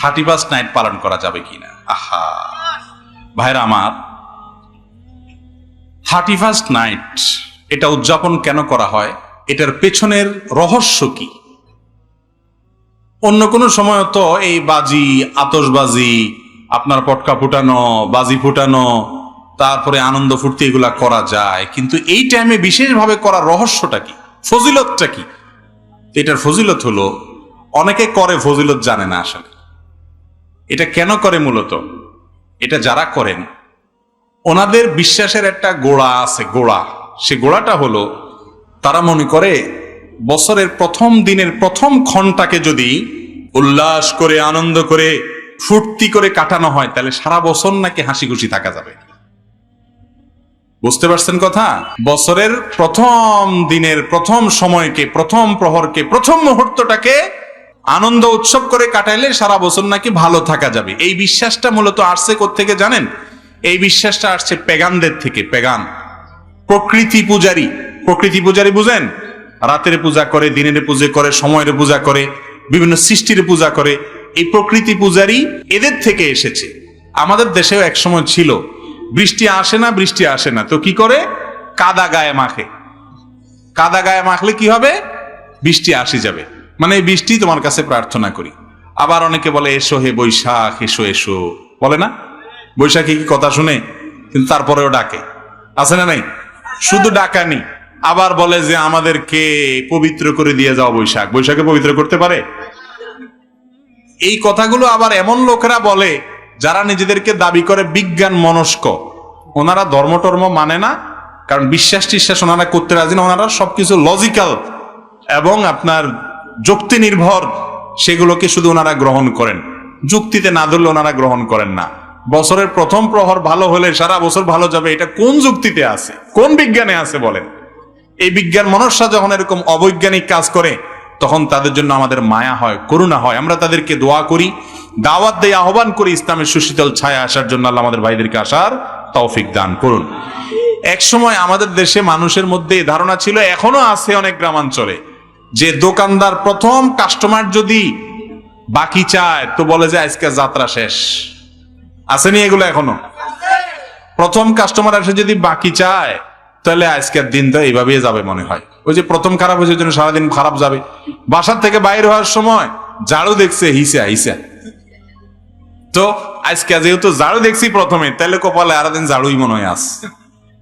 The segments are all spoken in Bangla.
থার্টি ফার্স্ট নাইট পালন করা যাবে কিনা? আহা। ভাইরা আমার, থার্টি ফার্স্ট নাইট, এটা উদযাপন কেন করা হয়? এটার পেছনের রহস্য কি? অন্য কোনো সময় তো এই বাজি আতসবাজি আপনার পটকা ফুটানো, বাজি ফুটানো, তারপরে আনন্দ ফুর্তি এগুলা করা যায়। কিন্তু এই টাইমে বিশেষভাবে করা রহস্যটা কি? ফজিলতটা কি? এটার ফজিলত হলো, অনেকে করে, ফজিলত জানে না আসলে। এটা কেন করে মূলত? এটা যারা করেন, ওনাদের বিশ্বাসের একটা গোড়া আছে, গোড়া। সে গোড়াটা হলো, তারা মনে করে বছরের প্রথম দিনের প্রথম ক্ষণটাকে যদি উল্লাস করে, আনন্দ করে, ফুর্তি করে কাটানো হয়, তাহলে সারা বছর নাকি হাসি খুশি থাকা যাবে। বুঝতে পারছেন কথা? বছরের প্রথম দিনের প্রথম সময়কে, প্রথম প্রহরকে, প্রথম মুহূর্তটাকে আনন্দ উৎসব করে কাটাইলে সারা বছর নাকি ভালো থাকা যাবে। এই বিশ্বাসটা মূলত আসছে থেকে জানেন? এই বিশ্বাসটা আসছে পেগানদের থেকে, পেগান। প্রকৃতি পূজারি। প্রকৃতি পূজারি বুঝেন? রাতের পূজা করে, দিনের পূজা করে, সময়ের পূজা করে, বিভিন্ন সৃষ্টির পূজা করে। এই প্রকৃতি পূজারি এদের থেকে এসেছে। আমাদের দেশেও একসময় ছিল। বৃষ্টি আসে না, বৃষ্টি আসে না। তো কি করে? কাদা গায়ে মাখে। কাদা গায়ে মাখলে কি হবে? বৃষ্টি আসি যাবে। মানে বৃষ্টি তোমার কাছে প্রার্থনা করি। আবার অনেকে বলে, এসো হে বৈশাখ, এসো এসো। বলে না? বৈশাখী কি কথা শুনে? কিন্তু তারপরেও ডাকে। আছে না নাই? শুধু ডাকানি আবার বলে যে, আমাদেরকে পবিত্র করে দিয়ে যাও বৈশাখ। বৈশাখে পবিত্র করতে পারে? এই কথাগুলো আবার এমন লোকেরা বলে, যারা নিজেদেরকে দাবি করে বিজ্ঞান মনস্ক। ওনারা ধর্ম টর্ম মানে না, কারণ বিশ্বাস টিশ্বাস ওনারা করতে রাজি না। ওনারা সবকিছু লজিক্যাল এবং আপনার যুক্তি নির্ভর সেগুলোকে শুধু ওনারা গ্রহণ করেন। যুক্তিতে না ধরলে ওনারা গ্রহণ করেন না। বছরের প্রথম প্রহর ভালো হলে সারা বছর ভালো যাবে, এটা কোন যুক্তিতে আছে? কোন বিজ্ঞানে আছে বলেন? এই বিজ্ঞান মনস্যা যখন এরকম অবৈজ্ঞানিক কাজ করে, তখন তাদের জন্য আমাদের মায়া হয়, করুণা হয়। আমরা তাদেরকে দোয়া করি, দাওয়াত দিয়ে আহ্বান করি, ইসলামের সুশীতল ছায়া আসার জন্য আল্লাহ আমাদের ভাইদেরকে আসার তৌফিক দান করুন। এক সময় আমাদের দেশে মানুষের মধ্যে ধারণা ছিল, এখনও আছে অনেক গ্রামাঞ্চলে। যে দোকানদার প্রথম কাস্টমার যদি বাকি চায়, তো বলে যে আজকে যাত্রা শেষ। আসেনি এগুলো এখনও? প্রথম কাস্টমার এসে যদি বাকি চায়, তাহলে আজকের দিনটা এইভাবেই যাবে মনে হয়। ওই যে প্রথম খারাপ হয়েছে জন্য সারাদিন খারাপ যাবে। বাসার থেকে বাইর হওয়ার সময় ঝাড়ু দেখছে, হিসা হিসা। তো আজকে যেহেতু ঝাড়ু দেখছি প্রথমে, তাহলে কপালে আর দিন ঝাড়ুই মনে হয় আস।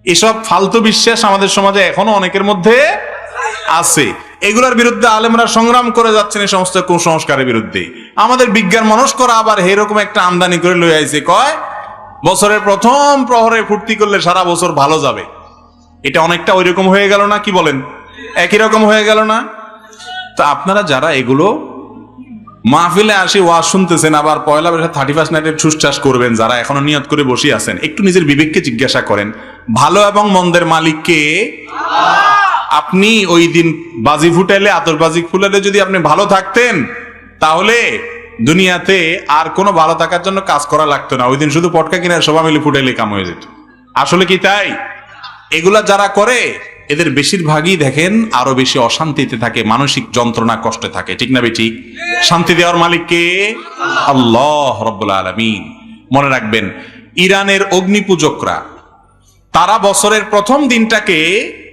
এসব ফালতু বিশ্বাস আমাদের সমাজে এখনও অনেকের মধ্যে আছে। এগুলোর বিরুদ্ধে আলেমরা সংগ্রাম করে যাচ্ছেন এই সমস্ত কুসংস্কারের বিরুদ্ধে। আমাদের বিজ্ঞান মনস্করা আবার এরকম একটা আমদানি করে লই আইছে, কয়, বছরের প্রথম প্রহরে ফুর্তি করলে সারা বছর ভালো যাবে। এটা অনেকটা ওই রকম হয়ে গেল না, কি বলেন? একই রকম হয়ে গেল না? তো আপনারা যারা এগুলো মাহফিলে আসি ওয়াজ শুনতেছেন, আবার পয়লা বৈশাখ থার্টি ফার্স্ট নাইটের ছুস চাষ করবেন, যারা এখনও নিয়ত করে বসে আছেন, একটু নিজের বিবেককে জিজ্ঞাসা করেন। ভালো এবং মন্দের মালিককে আপনি ওই দিন বাজি ফুটাইলে আতরবাজি ফুটাইলে যদি আপনি ভালো থাকতেন, তাহলে দুনিয়াতে আর কোনো ভালো থাকার জন্য কাজ করা লাগতো না। ওই দিন শুধু পটকা কিনে সবাই মিলে ফুটাইলে কাম হয়ে যেত। আসলে কি তাই? এগুলা যারা করে, এদের বেশিরভাগই দেখেন আরও বেশি অশান্তিতে থাকে, মানসিক যন্ত্রণা কষ্টে থাকে। ঠিক না বেটি শান্তি দেওয়ার মালিক কে? আল্লাহ রব্বুল আলমিন। মনে রাখবেন, ইরানের অগ্নি পূজকরা তারা বছরের প্রথম দিনটাকে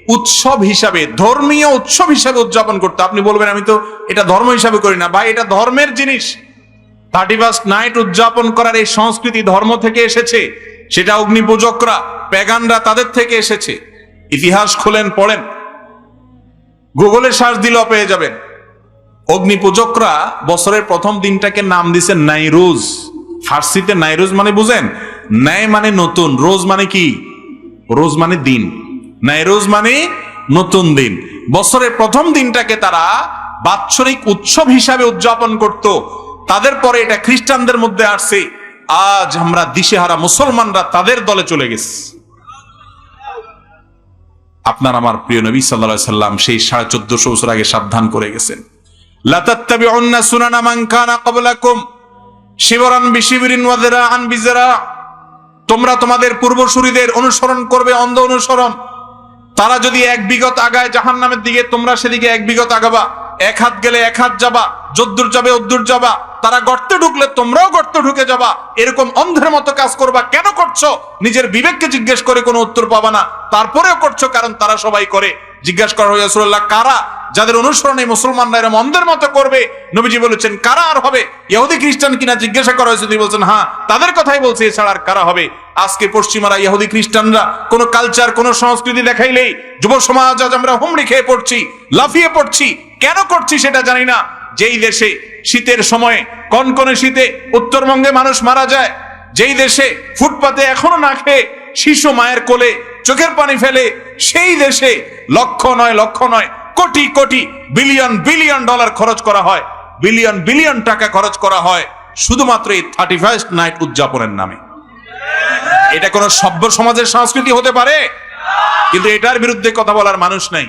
উৎসব হিসাবে, ধর্মীয় উৎসব হিসাবে উদযাপন করতে। আপনি বলবেন, আমি তো এটা ধর্ম হিসাবে করি না। ভাই, এটা ধর্মের জিনিস। থার্টি ফার্স্ট নাইট উদযাপন করার এই সংস্কৃতি ধর্ম থেকে এসেছে। সেটা অগ্নি পূজকরা প্যাগানরা তাদের থেকে এসেছে। ইতিহাস খোলেন, পড়েন। গুগলে সার্চ দিলেও পেয়ে যাবেন। অগ্নি পূজকরা বছরের প্রথম দিনটাকে নাম দিছে নাইরোজ। ফার্সিতে নাইরোজ মানে বুঝেন? ন্যায় মানে নতুন, রোজ মানে কি? রোজ মানে দিন। নাইরোজ মানে নতুন দিন। বছরের প্রথম দিনটাকে তারা বাৎসরিক উৎসব হিসাবে উদযাপন করত। তাদের পরে এটা খ্রিস্টানদের মধ্যে আসছে। আজ আমরা দিশেহারা মুসলমানরা তাদের দলে চলে গেছি। আপনার আমার প্রিয় নবী সাল্লা সাল্লাম সেই সাড়ে চোদ্দশো বছর আগে সাবধান করে গেছেন। লাতাত্তাবিউন্না সুনানা মান কানা ক্বাবলাকুম। শিবরান বিশিবরিন ওয়া যিরাআন বিযরা তোমরা তোমাদের পূর্বসূরীদের অনুসরণ করবে, অন্ধ অনুসরণ। তারা যদি এক বিগত আগায় জাহান নামের দিকে, তোমরা সেদিকে এক বিগত আগাবা। এক হাত গেলে এক হাত যাবা, যদ্দূর যাবে অদ্দূর যাবা। তারা গর্তে ঢুকলে তোমরাও গর্তে ঢুকে যাবা। এরকম অন্ধের মতো কাজ করবা কেন করছ? নিজের বিবেককে জিজ্ঞেস করে কোনো উত্তর পাবা না। তারপরেও করছ কারণ তারা সবাই করে। জিজ্ঞাসা করা হয়েছিল কারা যাদের অনুসরণে মুসলমানরা এরম অন্ধের মতো করবে। নবীজি বলেছেন, কারা আর হবে? ইহুদি খ্রিস্টান কিনা জিজ্ঞাসা করা হয়েছে, তিনি বলছেন হ্যাঁ তাদের কথাই বলছে, এছাড়া আর কারা হবে? আজকে পশ্চিমারা ইহুদি খ্রিস্টানরা কোনো কালচার কোনো সংস্কৃতি দেখাইলেই যুব সমাজ আজ আমরা হুমড়ি খেয়ে পড়ছি, লাফিয়ে পড়ছি। কেন করছি সেটা জানি না। যেই দেশে শীতের সময়ে, কনকনে শীতে উত্তরবঙ্গে মানুষ মারা যায়, যেই দেশে ফুটপাতে এখনও না খেয়ে শিশু মায়ের কোলে চোখের পানি ফেলে, সেই দেশে লক্ষ নয় লক্ষ নয় crore crore billion billion dollar খরচ করা হয়। বিলিয়ন বিলিয়ন টাকা খরচ করা হয় শুধুমাত্র এই থার্টি ফার্স্ট নাইট উদযাপনের নামে। এটা কোন সভ্য সমাজের সংস্কৃতি হতে পারে, কিন্তু এটার বিরুদ্ধে কথা বলার মানুষ নাই।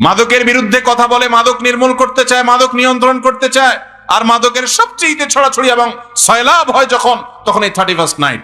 মাদকের বিরুদ্ধে কথা বলে, মাদক নির্মূল করতে চায়, মাদক নিয়ন্ত্রণ করতে চায়, আর মাদকের সবচেয়ে ছড়াছড়ি এবং সয়লাভ হয় যখন, তখন এই থার্টি ফার্স্ট নাইট